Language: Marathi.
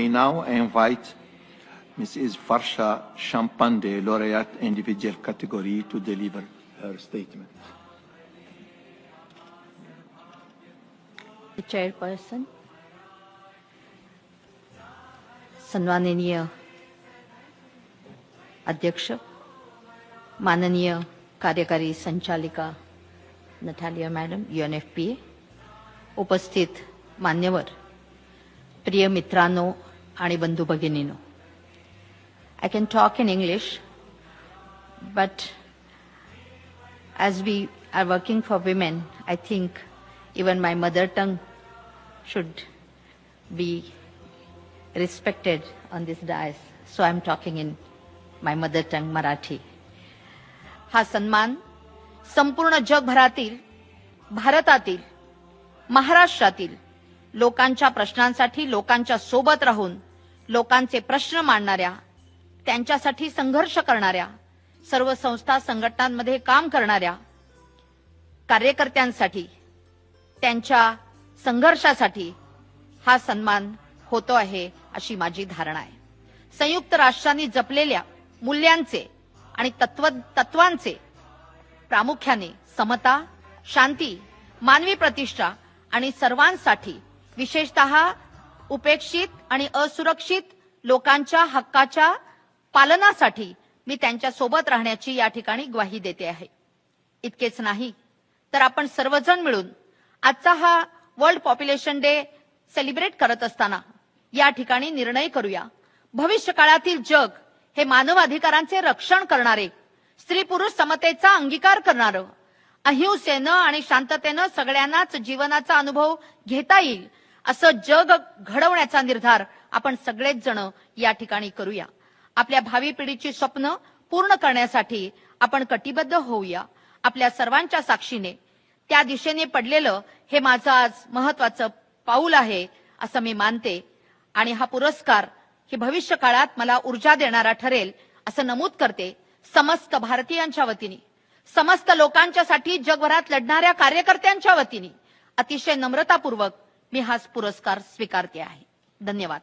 I now invite Mrs. Farsha Shampande, laureate individual category, to deliver her statement. The chairperson, सन्माननीय अध्यक्ष माननीय कार्यकारी संचालिका Natalia madam N F P A उपस्थित मान्यवर प्रिय मित्रांनो आणि बंधू भगिनीनो. I can talk in English but as we are working for women I think even my mother tongue should be respected on this dais so I am talking in my mother tongue Marathi हा सन्मान संपूर्ण जगभरातील भारतातील महाराष्ट्रातील लोकांच्या प्रश्नांसाठी लोकांच्या सोबत राहून लोकांचे प्रश्न मांडणाऱ्या त्यांच्यासाठी संघर्ष करणाऱ्या सर्व संस्था संघटनांमध्ये काम करणाऱ्या कार्यकर्त्यांसाठी त्यांच्या संघर्षासाठी हा सन्मान होतो आहे अशी माझी धारणा आहे. संयुक्त राष्ट्रांनी जपलेल्या मूल्यांचे आणि तत्व तत्वांचे प्रामुख्याने समता शांती मानवी प्रतिष्ठा आणि सर्वांसाठी विशेषतः उपेक्षित आणि असुरक्षित लोकांच्या हक्काच्या पालनासाठी मी त्यांच्यासोबत राहण्याची या ठिकाणी ग्वाही देते आहे. इतकेच नाही तर आपण सर्वजण मिळून आजचा हा वर्ल्ड पॉप्युलेशन डे सेलिब्रेट करत असताना या ठिकाणी निर्णय करूया. भविष्य काळातील जग हे मानवाधिकारांचे रक्षण करणारे स्त्री पुरुष समतेचा अंगीकार करणारं अहिंसेनं आणि शांततेनं सगळ्यांनाच जीवनाचा अनुभव घेता येईल असं जग घडवण्याचा निर्धार आपण सगळेच जण या ठिकाणी करूया. आपल्या भावी पिढीची स्वप्न पूर्ण करण्यासाठी आपण कटिबद्ध होऊया. आपल्या सर्वांच्या साक्षीने. त्या दिशेने पडलेलं हे माझं आज महत्वाचं पाऊल आहे असं मी मानते. आणि हा पुरस्कार हे भविष्य काळात मला ऊर्जा देणारा ठरेल असं नमूद करते समस्त भारतीयांच्या वतीने. समस्त लोकांच्यासाठी जगभरात लढणाऱ्या कार्यकर्त्यांच्या वतीने. अतिशय नम्रतापूर्वक मी हाच पुरस्कार स्वीकारते आहे. धन्यवाद.